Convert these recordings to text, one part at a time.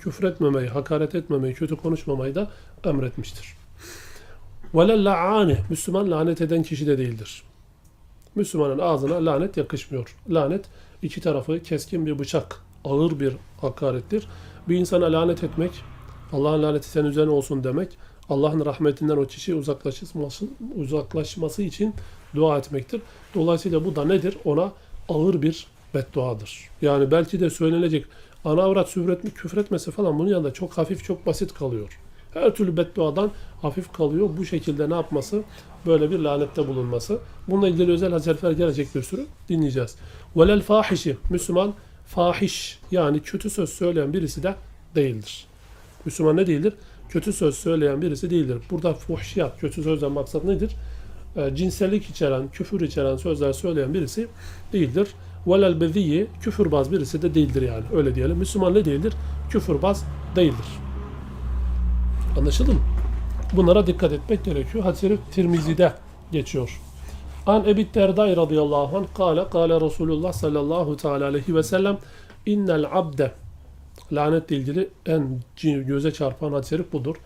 küfretmemeyi, hakaret etmemeyi, kötü konuşmamayı da emretmiştir. Vele la'ane, Müslüman lanet eden kişi de değildir. Müslümanın ağzına lanet yakışmıyor. Lanet iki tarafı keskin bir bıçak, ağır bir hakarettir. Bir insana lanet etmek, Allah'ın laneti senin üzerine olsun demek, Allah'ın rahmetinden o kişi uzaklaşması, uzaklaşması için dua etmektir. Dolayısıyla bu da nedir? Ona ağır bir bedduadır. Yani belki de söylenecek ana avrat süfretme, küfretmesi falan bunun yanında çok hafif, çok basit kalıyor. Her türlü bedduadan hafif kalıyor. Bu şekilde ne yapması? Böyle bir lanette bulunması. Bununla ilgili özel hazretler gelecek bir sürü dinleyeceğiz. Velel fahişi. Müslüman fahiş yani kötü söz söyleyen birisi de değildir. Müslüman ne değildir? Kötü söz söyleyen birisi değildir. Burada fuhşiyat, kötü sözden maksat nedir? E, cinsellik içeren, küfür içeren sözler söyleyen birisi değildir. Velel beziyi, küfürbaz birisi de değildir yani. Öyle diyelim. Müslüman ne değildir? Küfürbaz değildir. Anlaşıldı mı? Bunlara dikkat etmek gerekiyor. Hadis-i Tirmizi'de geçiyor. An Ebi Derday radıyallahu anh kâle kâle Resulullah sallallahu teala aleyhi ve sellem innel abde lanetle ilgili en göze çarpan şerif budur.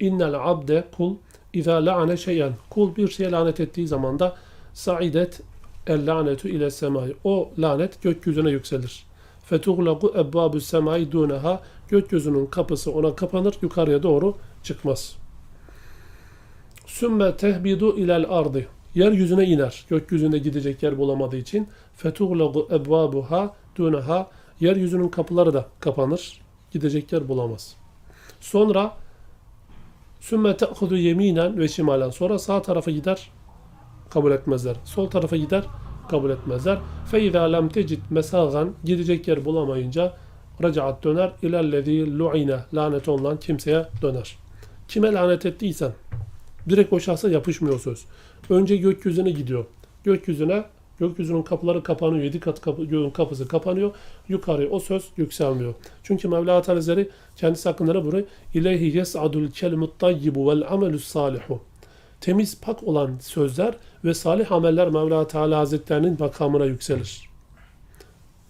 İnnel abde kul İza la'ane şeyen kul bir şeye lanet ettiği zaman da saidet el lanetu ile semai o lanet gökyüzüne yükselir. Fetuglaku ebbabu semai duneha gökyüzünün kapısı ona kapanır yukarıya doğru çıkmaz. Sümme tehbidu ilel ardı yeryüzüne iner. Gökyüzünde gidecek yer bulamadığı için fetuglaku ebbabuha duneha yeryüzünün kapıları da kapanır. Gidecek yer bulamaz. Sonra Sümme te'hudu yeminen ve şimalen. Sonra sağ tarafa gider, kabul etmezler. Sol tarafa gider, kabul etmezler. Fe izâ lem tecid mesâgan. Gidecek yer bulamayınca racaat döner. İlellezî lu'ine. Lanet olunan kimseye döner. Kime lanet ettiysen direkt o şahsa yapışmıyor söz. Önce gökyüzüne gidiyor. Gökyüzüne Gökyüzünün kapıları kapanıyor. Yedi kat kapı, göğün kapısı kapanıyor. Yukarı o söz yükselmiyor. Çünkü Mevla Hazretleri kendisi hakkında ne buyuruyor? İleyhi yes'adul kelimut tayyibu vel amelus salihu. Temiz pak olan sözler ve salih ameller Mevla Teala Hazretlerinin makamına yükselir.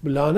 Lanet